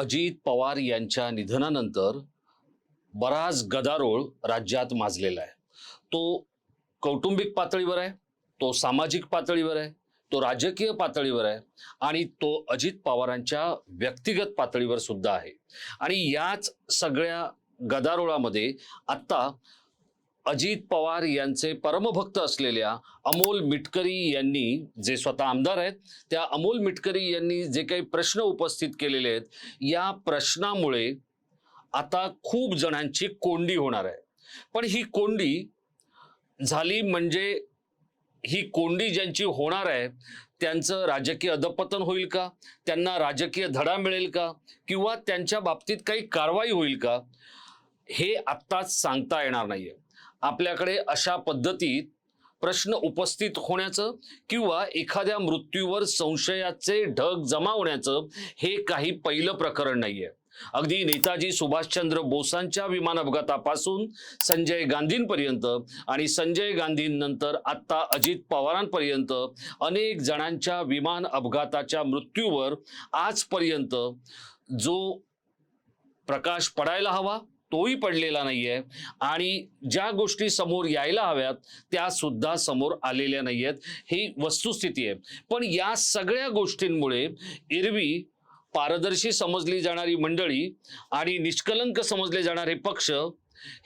अजित पवार यांच्या निधनानंतर बराच गदारोळ राज्यात माजलेला आहे. तो कौटुंबिक पातळीवर आहे तो सामाजिक पातळीवर आहे तो राजकीय पातळीवर आहे आणि तो अजित पवारांच्या व्यक्तिगत पातळीवर सुद्धा आहे. आणि याच सगळ्या गदारोळामध्ये आत्ता अजित पवार यांचे परमभक्त असलेल्या अमोल मिटकरी यांनी जे स्वतः आमदार आहेत त्या अमोल मिटकरी यांनी जे काही प्रश्न उपस्थित केलेले आहेत या प्रश्नामुळे आता खूप जणांची कोंडी होणार आहे. पण ही कोंडी झाली म्हणजे ही कोंडी ज्यांची होणार आहे त्यांचं राजकीय अधपतन होईल का? त्यांना राजकीय धडा मिळेल का? किंवा त्यांच्या बाबतीत काही कारवाई होईल का? हे आत्ताच सांगता येणार नाहीये. आपल्याकडे अशा पद्धतीत प्रश्न उपस्थित होण्याचं किंवा एखाद्या मृत्यूवर संशयाचे ढग जमावण्याचं हे काही पहिलं प्रकरण नाहीये. अगदी नेताजी सुभाषचंद्र बोसांच्या विमान अपघातापासून संजय गांधींपर्यंत आणि संजय गांधींनंतर आत्ता अजित पवारांपर्यंत अनेक जणांच्या विमान अपघाताच्या मृत्यूवर आजपर्यंत जो प्रकाश पडायला हवा तोही पडलेला नाहीये. आणि ज्या गोष्टी समोर यायला हव्यात त्या सुद्धा समोर आलेल्या नाही आहेत ही वस्तुस्थिती आहे. पण या सगळ्या गोष्टींमुळे एरवी पारदर्शी समजली जाणारी मंडळी आणि निष्कलंक समजले जाणारे पक्ष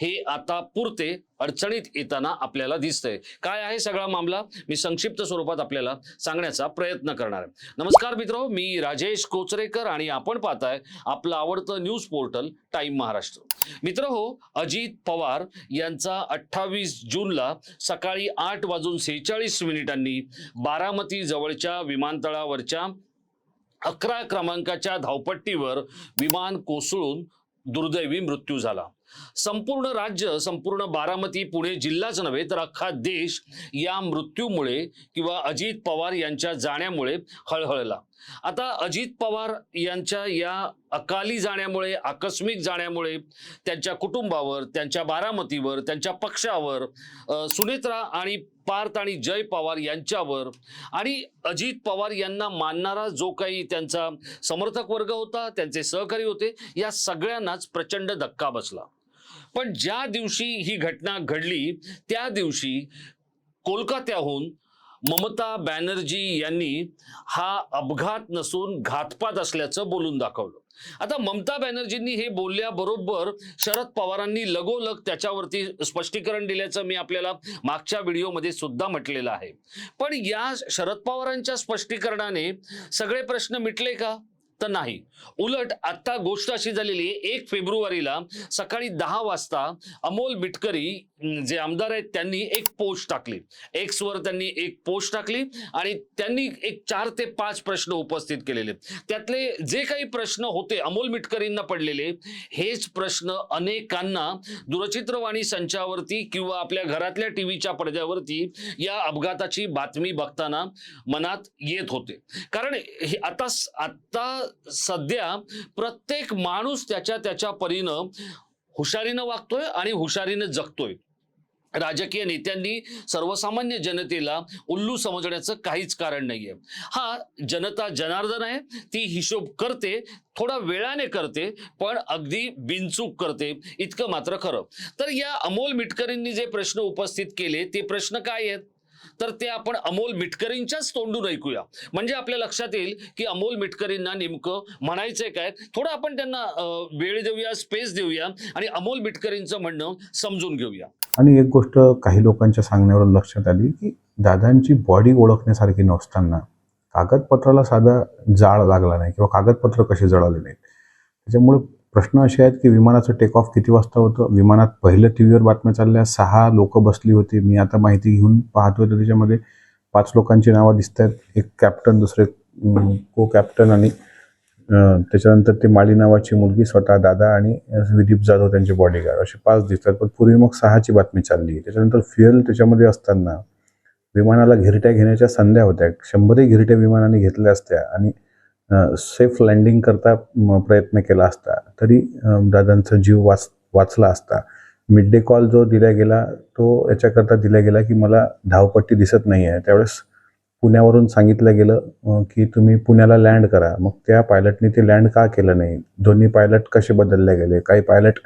हे आता पुरते अडचणीत येताना आपल्याला दिसतंय. काय आहे सगळा मामला? मी संक्षिप्त स्वरूपात आपल्याला सांगण्याचा प्रयत्न करणार आहे. नमस्कार मित्र मी राजेश कोचरेकर आणि आपण पाहताय आपलं आवडतं न्यूज पोर्टल टाइम महाराष्ट्र. मित्र हो अजित पवार यांचा अठ्ठावीस जूनला सकाळी आठ वाजून सेहेचाळीस मिनिटांनी बारामती जवळच्या विमानतळावरच्या अकरा क्रमांकाच्या धावपट्टीवर विमान कोसळून दुर्दैवी मृत्यू झाला. संपूर्ण राज्य संपूर्ण बारामती पुणे जिल्हाच नव्हे तर अख्खा देश या मृत्यूमुळे किंवा अजित पवार यांच्या जाण्यामुळे हळहळला. आता अजित पवार यांच्या या अकाली जाण्यामुळे आकस्मिक जाण्यामुळे त्यांच्या कुटुंबावर त्यांच्या बारामतीवर त्यांच्या पक्षावर सुनेत्रा आणि पार्थ आणि जय पवार यांच्यावर. आणि अजित पवार यांना मानणारा जो काही त्यांचा समर्थक वर्ग होता त्यांचे सहकारी होते या सगळ्यांनाच प्रचंड धक्का बसला. पण ज्या दिवशी ही घटना घडली त्या दिवशी कोलकात्याहून ममता बॅनर्जी यांनी हा अपघात नसून घातपात असल्याचं बोलून दाखवलं. आता ममता बॅनर्जींनी हे बोलल्याबरोबर शरद पवारांनी लगोलग त्याच्यावरती स्पष्टीकरण दिल्याचं मी आपल्याला मागच्या व्हिडिओमध्ये सुद्धा म्हटलेलं आहे. पण या शरद पवारांच्या स्पष्टीकरणाने सगळे प्रश्न मिटले का? तर नाही. उलट आता गोष्ट अशी झालेली आहे एक फेब्रुवारीला सकाळी दहा वाजता अमोल बिटकरी जे आमदार आहेत त्यांनी एक पोस्ट टाकली. एक्सवर त्यांनी एक पोस्ट टाकली आणि त्यांनी एक चार ते पाच प्रश्न उपस्थित केलेले. त्यातले जे काही प्रश्न होते अमोल मिटकरींना पडलेले हेच प्रश्न अनेकांना दूरचित्रवाणी संचावरती किंवा आपल्या घरातल्या टीव्हीच्या पडद्यावरती या अपघाताची बातमी बघताना मनात येत होते. कारण हे आता आता सध्या प्रत्येक माणूस त्याच्या त्याच्या परीनं हुशारीनं वागतोय आणि हुशारीनं जगतोय. राजकीय नेत्यांनी सर्वसामान्य जनतेला उल्लू समजण्याचं काहीच कारण नाहीये. हा जनता जनार्दन आहे ती हिशोब करते थोडा वेळाने करते पण अगदी बिनचूक करते. इतकं मात्र खरं. तर या अमोल मिटकरींनी जे प्रश्न उपस्थित केले ते प्रश्न काय आहेत? तर ते आपण अमोल मिटकरींच्याच तोंडून ऐकूया. म्हणजे आपल्या लक्षात येईल की अमोल मिटकरींना नेमकं म्हणायचंय काय? थोडं आपण त्यांना वेळ देऊया स्पेस देऊया आणि अमोल मिटकरींचं म्हणणं समजून घेऊया. आणि एक गोष्ट काही लोकांच्या सांगण्यावरून लक्षात आली की दादांची बॉडी ओळखण्यासारखी नसताना कागदपत्राला साधा जाळ लागला नाही किंवा कागदपत्र कसे जळाले नाहीत. त्याच्यामुळे प्रश्न असे आहेत की विमानाचं टेक ऑफ किती वाजता होतं? विमानात पहिलं टी व्हीवर बातम्या चालल्या सहा लोक बसली होती. मी आता माहिती घेऊन पाहतोय तर त्याच्यामध्ये पाच लोकांची नावं दिसत आहेत. एक कॅप्टन दुसरे को कॅप्टन आणि त्याच्यानंतर ते माळी नावाची मुलगी स्वतः दादा आणि विदीप जाधव त्यांचे बॉडीगार्ड असे पाच दिसतात. पण पूर्वी मग सहाची बातमी चालली. त्याच्यानंतर फ्युएल त्याच्यामध्ये असताना विमानाला घिरट्या घेण्याच्या संध्या होत्या. शंभरही घिरट्या विमानाने घेतल्या असत्या आणि सेफ लँडिंग करता प्रयत्न केला असता तरी दादांचा जीव वाच वाचला असता. मिड डे कॉल जो दिला गेला तो याच्याकरता दिला गेला की मला धावपट्टी दिसत नाही आहे त्यावेळेस पुण्यावरून सांगितलं गेलं की तुम्ही पुण्याला लँड करा. मग त्या पायलटने ते लँड का केलं नाही? दोन्ही पायलट कसे बदलले गेले? काही पायलट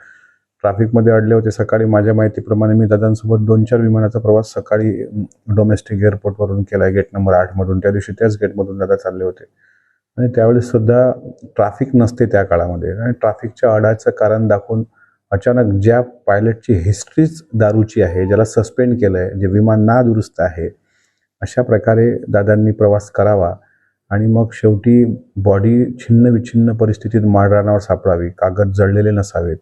ट्रॅफिकमध्ये अडले होते सकाळी. माझ्या माहितीप्रमाणे मी दादांसोबत दोन चार विमानाचा प्रवास सकाळी डोमेस्टिक एअरपोर्टवरून केला. आहे गेट नंबर आठमधून त्या दिवशी त्याच गेटमधून दादा चालले होते. आणि त्यावेळेस सुद्धा ट्रॅफिक नसते त्या काळामध्ये. आणि ट्रॅफिकच्या अडाचं कारण दाखवून अचानक ज्या पायलटची हिस्ट्रीच दारूची आहे ज्याला सस्पेंड केलं आहे जे विमान ना दुरुस्त आहे अशा प्रकारे दादांनी प्रवास करावा आणि मग शेवटी बॉडी छिन्न विछिन्न परिस्थितीत माळरानावर सापडावी कागद जळलेले नसावेत.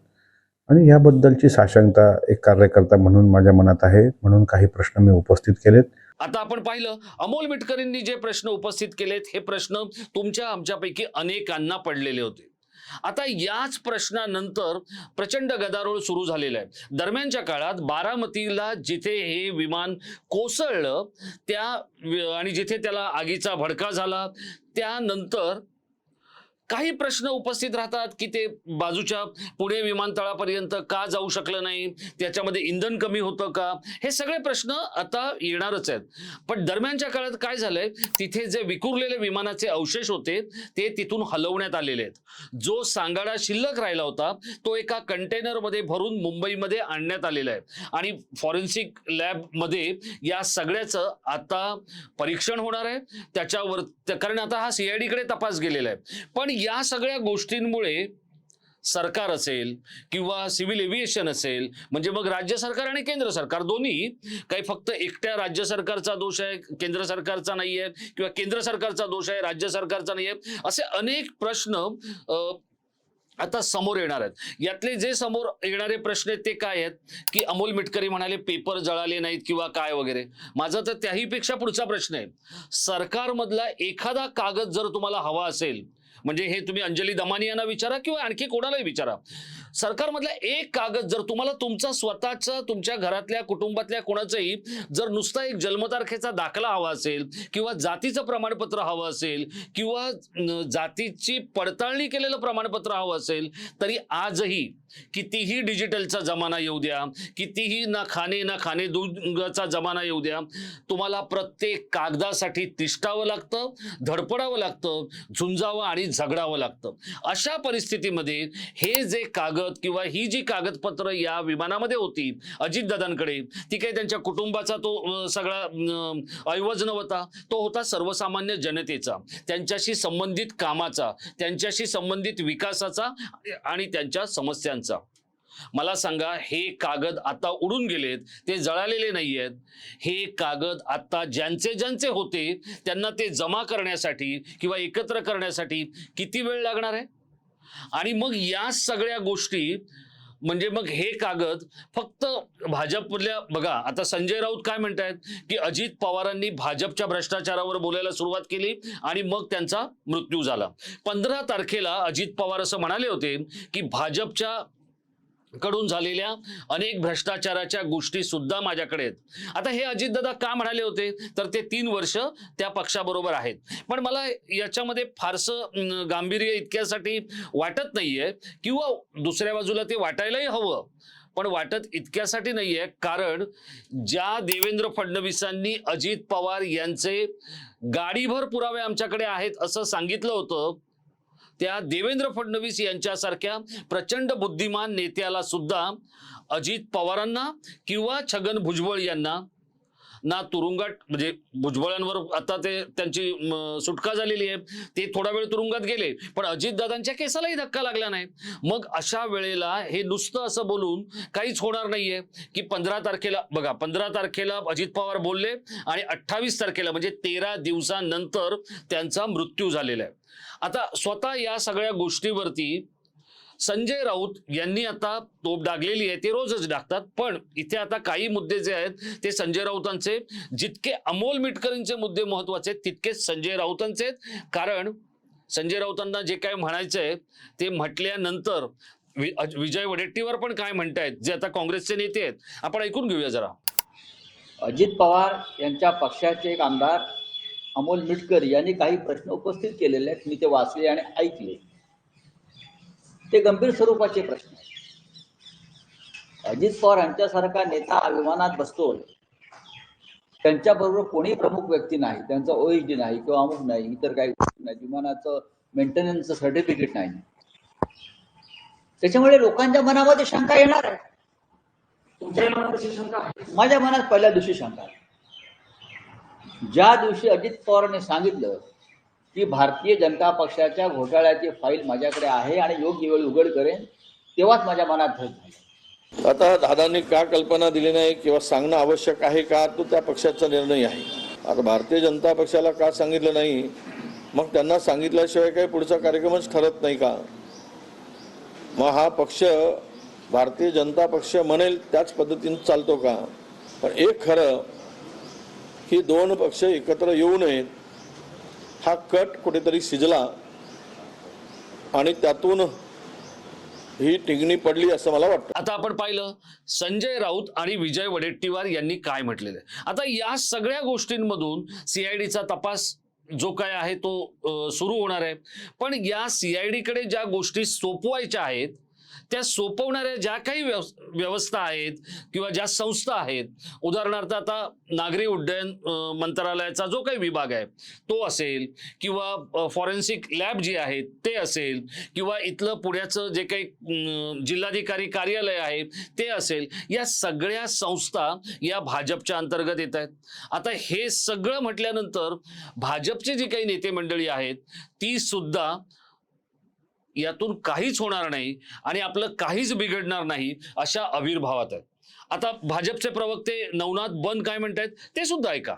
आणि याबद्दलची साशंकता एक कार्यकर्ता म्हणून माझ्या मनात आहे म्हणून काही प्रश्न मी उपस्थित केलेत. आता आपण पाहिलं अमोल मिटकरींनी जे प्रश्न उपस्थित केलेत हे प्रश्न तुमच्या आमच्यापैकी अनेकांना पडलेले होते. आता याच प्रश्नानंतर प्रचंड गदारोळ सुरू झालेला आहे. दरम्यानच्या काळात बारामतीला जिथे हे विमान कोसळलं त्या आणि जिथे त्याला आगीचा भडका झाला त्यानंतर काही प्रश्न उपस्थित राहतात की ते बाजूच्या पुणे विमानतळापर्यंत का जाऊ शकलं नाही? त्याच्यामध्ये इंधन कमी होतं का? हे सगळे प्रश्न आता येणारच आहेत. पण दरम्यानच्या काळात काय झालंय? तिथे जे विखुरलेले विमानाचे अवशेष होते ते तिथून हलवण्यात आलेले आहेत. जो सांगाडा शिल्लक राहिला होता तो एका कंटेनरमध्ये भरून मुंबईमध्ये आणण्यात आलेला आहे. आणि फॉरेन्सिक लॅबमध्ये या सगळ्याचं आता परीक्षण होणार आहे. त्याच्यावर कारण आता हा सीआयडीकडे तपास गेलेला आहे. पण या सगळ्या गोष्टींमुळे सरकार असेल किंवा सिव्हिल एव्हिएशन असेल म्हणजे मग राज्य सरकार आणि केंद्र सरकार दोन्ही काही फक्त एकट्या राज्य सरकारचा दोष आहे केंद्र सरकारचा नाही आहे किंवा केंद्र सरकारचा दोष आहे राज्य सरकारचा नाही आहे असे अनेक प्रश्न आता समोर येणार आहेत. यातले जे समोर येणारे प्रश्न आहेत ते काय आहेत? की अमोल मिटकरी म्हणाले पेपर जळाले नाहीत किंवा काय वगैरे. माझा तर त्याहीपेक्षा पुढचा प्रश्न आहे. सरकारमधला एखादा कागद जर तुम्हाला हवा असेल म्हणजे हे तुम्ही अंजली दमानी यांना विचारा किंवा आणखी कोणालाही विचारा. सरकारमधला एक कागद जर तुम्हाला तुमचा स्वतःचा तुमच्या घरातल्या कुटुंबातल्या कोणाचंही जर नुसता एक जन्मतारखेचा दाखला हवा असेल किंवा जातीचं प्रमाणपत्र हवं असेल किंवा जातीची पडताळणी केलेलं प्रमाणपत्र हवं असेल तरी आजही कितीही डिजिटलचा जमाना येऊ द्या कितीही ना खाणे ना खाणे दूधचा जमाना येऊ द्या तुम्हाला प्रत्येक कागदासाठी तिष्ठावं लागतं धडपडावं लागतं झुंजावं आणि झगडावं लागतं. अशा परिस्थितीमध्ये हे जे कागद किंवा ही जी कागदपत्र या विमानामध्ये होती अजितदादांकडे ती काही त्यांच्या कुटुंबाचा तो सगळा ऐवज नव्हता. तो होता सर्वसामान्य जनतेचा त्यांच्याशी संबंधित कामाचा त्यांच्याशी संबंधित विकासाचा आणि त्यांच्या समस्यांचा. मला सांगा हे कागद आता उडून गेलेत ते जळालेले नाही आहेत हे कागद आता ज्यांचे ज्यांचे होते त्यांना ते जमा करण्यासाठी किंवा एकत्र करण्यासाठी किती वेळ लागणार आहे? आणि मग या सगळ्या गोष्टी म्हणजे मग हे कागद फक्त भाजपमधल्या बघा आता संजय राऊत काय म्हणतायत की अजित पवारांनी भाजपच्या भ्रष्टाचारावर बोलायला सुरुवात केली आणि मग त्यांचा मृत्यू झाला. पंधरा तारखेला अजित पवार असं म्हणाले होते की भाजपच्या कडून झालेल्या अनेक भ्रष्टाचाराच्या गोष्टी सुद्धा माझ्याकडे आहेत. आता हे अजितदादा का म्हणाले होते? तर ते तीन वर्ष त्या पक्षाबरोबर आहेत. पण मला याच्यामध्ये फारसं गांभीर्य इतक्यासाठी वाटत नाहीये किंवा दुसऱ्या बाजूला ते वाटायलाही हवं. पण वाटत इतक्यासाठी नाहीये कारण ज्या देवेंद्र फडणवीसांनी अजित पवार यांचे गाडीभर पुरावे आमच्याकडे आहेत असं सांगितलं होतं त्या देवेंद्र फडणवीस यांच्यासारख्या प्रचंड बुद्धिमान नेत्याला सुद्धा अजित पवारांना किंवा छगन भुजबळ यांना ना तुरुंगात म्हणजे भुजबळांवर आता ते त्यांची सुटका झालेली आहे. ते थोडा वेळ तुरुंगात गेले पण अजितदादांच्या केसालाही धक्का लागला नाही. मग अशा वेळेला हे नुसतं असं बोलून काहीच होणार नाहीये की पंधरा तारखेला बघा पंधरा तारखेला अजित पवार बोलले आणि अठ्ठावीस तारखेला म्हणजे तेरा दिवसानंतर त्यांचा मृत्यू झालेला आहे. आता स्वतः या सगळ्या गोष्टीवरती संजय राऊत यांनी आता तोप डागलेली आहे ते रोजच डागतात. पण इथे आता काही मुद्दे जे आहेत ते संजय राऊतांचे जितके अमोल मिटकरींचे मुद्दे महत्त्वाचे आहेत तितकेच संजय राऊतांचे आहेत. कारण संजय राऊतांना जे काय म्हणायचं आहे ते म्हटल्यानंतर वि- विजय वडेट्टीवर पण काय म्हणतायत जे आता काँग्रेसचे नेते आहेत. आपण ऐकून घेऊया जरा. अजित पवार यांच्या पक्षाचे एक आमदार अमोल मिटकर यांनी काही प्रश्न उपस्थित केलेले आहेत मी ते वाचले आणि ऐकले. ते गंभीर स्वरूपाचे प्रश्न आहेत. अजित पवार यांच्यासारखा नेता विमानात बसतो त्यांच्याबरोबर कोणी प्रमुख व्यक्ती नाही त्यांचं ओ एच डी नाही किंवा अमुक नाही इतर काही गोष्टी नाही विमानाचं मेंटेनन्सचं सर्टिफिकेट नाही. त्याच्यामुळे लोकांच्या मनामध्ये शंका येणार आहे. तुमच्या मनात अशी शंका माझ्या मनात पहिल्या दिवशी शंका ज्या दिवशी अजित पवारांनी सांगितलं की भारतीय जनता पक्षाच्या घोटाळ्याची फाईल माझ्याकडे आहे आणि योग्य वेळ उघड करेन तेव्हाच माझ्या मनात धस झालं. आता दादांनी का कल्पना दिली नाही किंवा सांगणं आवश्यक आहे का तो त्या पक्षाचा निर्णय आहे. आता भारतीय जनता पक्षाला का सांगितलं नाही? मग त्यांना सांगितल्याशिवाय काही पुढचा कार्यक्रमच ठरत नाही का? मग हा पक्ष भारतीय जनता पक्ष म्हणेल त्याच पद्धतीने चालतो का? पण एक खरं की दोन पक्ष एकत्र येऊ नयेत हा कट कुठेतरी शिजला आणि त्यातून ही टिंगणी पडली असं मला वाटतं. आता आपण पाहिलं संजय राऊत आणि विजय वडेट्टीवार यांनी काय म्हटलेलं आहे? आता या सगळ्या गोष्टींमधून सीआयडीचा तपास जो काय आहे तो सुरू होणार आहे. पण या सीआयडीकडे ज्या गोष्टी सोपवायच्या आहेत त्या सोपवणाऱ्या ज्या काही व्यव- व्यवस्था आहेत किंवा ज्या संस्था आहेत उदाहरणार्थ आता नागरी उड्डयन मंत्रालयाचा जो काही विभाग आहे तो असेल किंवा फॉरेन्सिक लॅब जी आहे ते असेल किंवा इथलं पुण्याचं जे काही जिल्हाधिकारी कार्यालय आहे ते असेल या सगळ्या संस्था या भाजपच्या अंतर्गत येत आहेत. आता हे सगळं म्हटल्यानंतर भाजपचे जी काही नेते मंडळी आहेत ती सुद्धा यातून काहीच होणार नाही आणि आपलं काहीच बिघडणार नाही अशा आविर्भावात आहेत. आता भाजपचे प्रवक्ते नवनाथ बन काय म्हणतायत ते सुद्धा ऐका.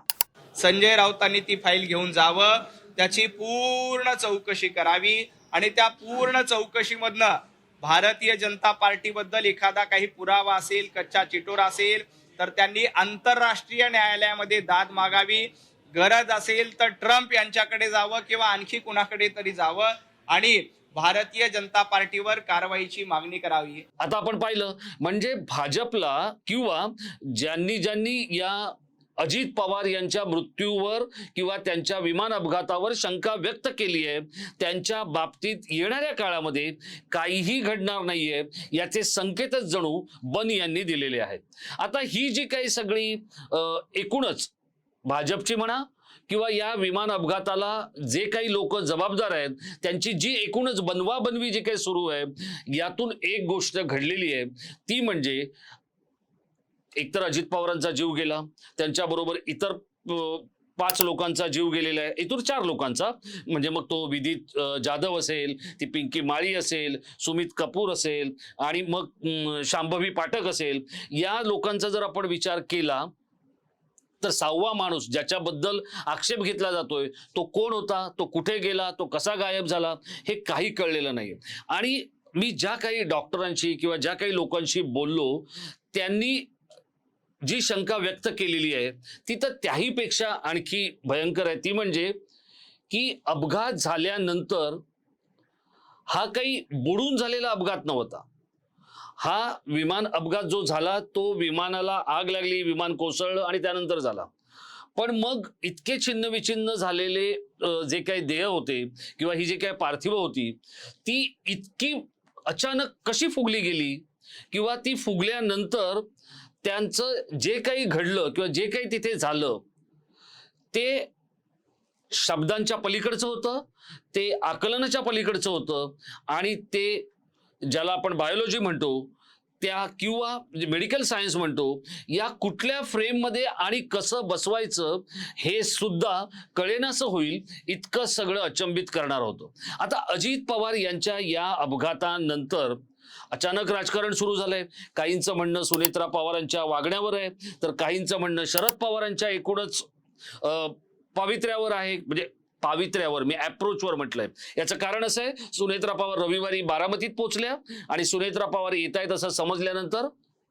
संजय राऊतांनी ती फाईल घेऊन जावं त्याची पूर्ण चौकशी करावी आणि त्या पूर्ण चौकशीमधनं भारतीय जनता पार्टीबद्दल एखादा काही पुरावा असेल कच्चा चिटोर असेल तर त्यांनी आंतरराष्ट्रीय न्यायालयामध्ये दाद मागावी. गरज असेल तर ट्रम्प यांच्याकडे जावं किंवा आणखी कुणाकडे तरी जावं. आणि भारतीय जनता पार्टीवर कारवाईची मागणी करावी. आता आपण पाहिलं म्हणजे भाजपला किंवा ज्यांनी ज्यांनी या अजित पवार यांच्या मृत्यूवर किंवा त्यांच्या विमान अपघातावर शंका व्यक्त केली आहे त्यांच्या बाबतीत येणाऱ्या काळामध्ये काहीही घडणार नाहीये याचे संकेतच जणू बन यांनी दिलेले आहेत. आता ही जी काही सगळी एकूणच भाजपची म्हणा किंवा या विमान अपघाताला जे काही लोक जबाबदार आहेत त्यांची जी एकूणच बनवाबनवी जी काही सुरू आहे यातून एक गोष्ट घडलेली आहे. ती म्हणजे एकतर अजित पवारांचा जीव गेला त्यांच्याबरोबर इतर पाच लोकांचा जीव गेलेला आहे. इतर चार लोकांचा म्हणजे मग तो विदित जाधव असेल ती पिंकी माळी असेल सुमित कपूर असेल आणि मग शांभवी पाठक असेल या लोकांचा जर आपण विचार केला तर सहावा माणूस ज्याच्याबद्दल आक्षेप घेतला जातोय तो कोण होता तो कुठे गेला तो कसा गायब झाला हे काही कळलेलं नाही आणि मी ज्या काही डॉक्टरांशी किंवा ज्या काही लोकांशी बोललो त्यांनी जी शंका व्यक्त केलेली आहे ती तर त्याहीपेक्षा आणखी भयंकर आहे. ती म्हणजे की अपघात झाल्यानंतर हा काही बुडून झालेला अपघात नव्हता. हा विमान अपघात जो झाला तो विमानाला आग लागली विमान कोसळलं आणि त्यानंतर झाला. पण मग इतके छिन्न विछिन्न झालेले जे काही देह होते किंवा ही जी काही पार्थिव होती ती इतकी अचानक कशी फुगली गेली? किंवा ती फुगल्यानंतर त्यांचं जे काही घडलं किंवा जे काही तिथे झालं ते शब्दांच्या पलीकडचं होतं ते आकलनाच्या पलीकडचं होतं आणि ते ज्याला आपण बायोलॉजी म्हणतो त्या किंवा म्हणजे मेडिकल सायन्स म्हणतो या कुठल्या फ्रेममध्ये आणि कसं बसवायचं हे सुद्धा कळेनासं होईल इतकं सगळं अचंबित करणार होतं. आता अजित पवार यांच्या या अपघातानंतर अचानक राजकारण सुरू झालंय. काहींचं म्हणणं सुनेत्रा पवारांच्या वागण्यावर आहे तर काहींचं म्हणणं शरद पवारांच्या एकूणच पावित्र्यावर आहे. म्हणजे पावित्र्यावर मी अप्रोचवर म्हटलंय. याचं कारण असं आहे सुनेत्रा पवार रविवारी बारामतीत पोहोचल्या आणि सुनेत्रा पवार येत आहेत असं समजल्यानंतर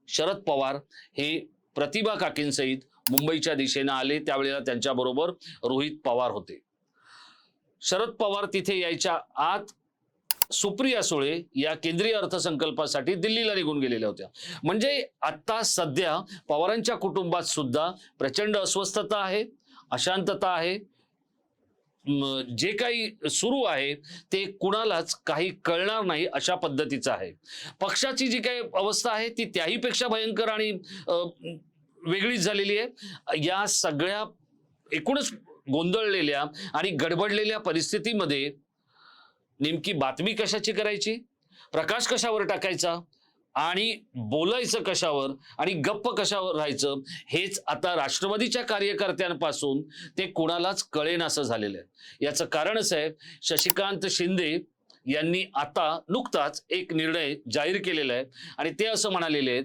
शरद पवार हे प्रतिभा काकींसहित मुंबईच्या दिशेनं आले. त्यावेळेला त्यांच्याबरोबर रोहित पवार होते. शरद पवार तिथे यायच्या आत सुप्रिया सुळे या केंद्रीय अर्थसंकल्पासाठी दिल्लीला निघून गेलेल्या होत्या. म्हणजे आता सध्या पवारांच्या कुटुंबात सुद्धा प्रचंड अस्वस्थता आहे अशांतता आहे जे काही सुरू आहे ते कुणालाच काही कळणार नाही अशा पद्धतीचं आहे. पक्षाची जी काही अवस्था आहे ती त्याहीपेक्षा भयंकर आणि वेगळीच झालेली आहे. या सगळ्या एकूणच गोंधळलेल्या आणि गडबडलेल्या परिस्थितीमध्ये नेमकी बातमी कशाची करायची? प्रकाश कशावर टाकायचा? आणि बोलायचं कशावर आणि गप्प कशावर राहायचं हेच आता राष्ट्रवादीच्या कार्यकर्त्यांपासून ते कुणालाच कळेन असं झालेलं आहे. याचं कारणच आहे शशिकांत शिंदे यांनी आता नुकताच एक निर्णय जाहीर केलेला आहे. आणि ते असं म्हणालेले आहेत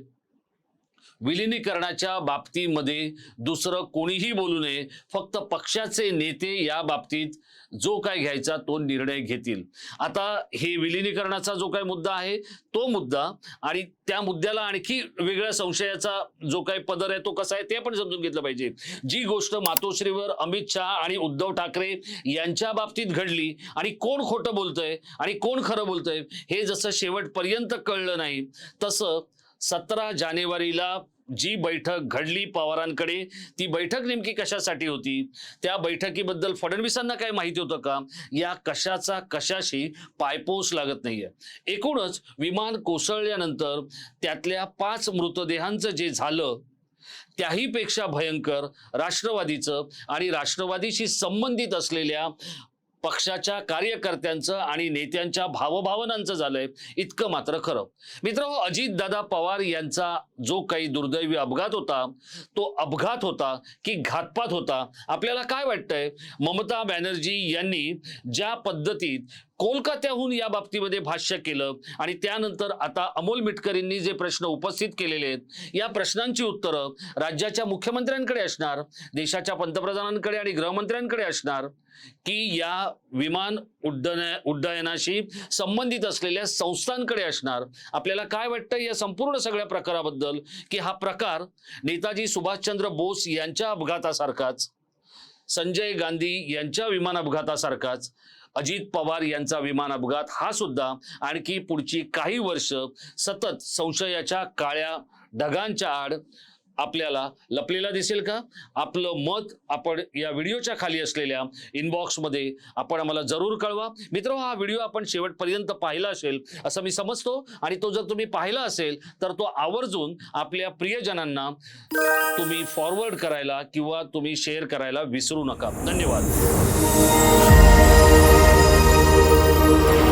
विलिनीकरणाच्या बाबतीमध्ये दुसरं कोणीही बोलू नये. फक्त पक्षाचे नेते या बाबतीत जो काय घ्यायचा तो निर्णय घेतील. आता हे विलिनीकरणाचा जो काय मुद्दा आहे तो मुद्दा आणि त्या मुद्द्याला आणखी वेगळ्या संशयाचा जो काही पदर आहे तो कसा आहे ते पण समजून घेतलं पाहिजे. जी गोष्ट मातोश्रीवर अमित शहा आणि उद्धव ठाकरे यांच्या बाबतीत घडली आणि कोण खोटं बोलतंय आणि कोण खरं बोलतंय हे जसं शेवटपर्यंत कळलं नाही तसं सतरा जानेवारीला जी बैठक घडली पवारांकडे ती बैठक नेमकी कशासाठी होती? त्या बैठकीबद्दल फडणवीसांना काय माहिती होतं का? या कशाचा कशाशी पायपोस लागत नाहीये. एकूणच विमान कोसळल्यानंतर त्यातल्या पाच मृतदेहांचं जे झालं त्याहीपेक्षा भयंकर राष्ट्रवादीचं आणि राष्ट्रवादीशी संबंधित असलेल्या पक्षाच्या कार्यकर्त्यांचं आणि नेत्यांच्या भावभावनांचं झालंय इतकं मात्र खरं. मित्र हो, अजितदादा पवार यांचा जो काही दुर्दैवी अपघात होता तो अपघात होता की घातपात होता आपल्याला काय वाटतंय? ममता बॅनर्जी यांनी ज्या पद्धतीत कोलकात्याहून या बाबतीमध्ये भाष्य केलं आणि त्यानंतर आता अमोल मिटकरींनी जे प्रश्न उपस्थित केलेले आहेत या प्रश्नांची उत्तरं राज्याच्या मुख्यमंत्र्यांकडे असणार देशाच्या पंतप्रधानांकडे आणि गृहमंत्र्यांकडे असणार की या विमान उड्डन उड्डयनाशी संबंधित असलेल्या संस्थांकडे असणार. आपल्याला काय वाटतं या संपूर्ण सगळ्या प्रकाराबद्दल? की हा प्रकार नेताजी सुभाषचंद्र बोस यांच्या अपघातासारखाच संजय गांधी यांच्या विमान अपघातासारखाच अजित पवार यांचा विमान अपघात हा सुद्धा आणखी पुढची काही वर्ष सतत संशयाच्या काळ्या ढगांच्या आड आपल्याला लपलेला दिसेल का? आपलं मत आपण या व्हिडिओच्या खाली असलेल्या इनबॉक्समध्ये आपण आम्हाला जरूर कळवा. मित्र हा व्हिडिओ आपण शेवटपर्यंत पाहिला असेल असं मी समजतो आणि तो जर तुम्ही पाहिला असेल तर तो आवर्जून आपल्या प्रियजनांना तुम्ही फॉरवर्ड करायला किंवा तुम्ही शेअर करायला विसरू नका. धन्यवाद. Thank you.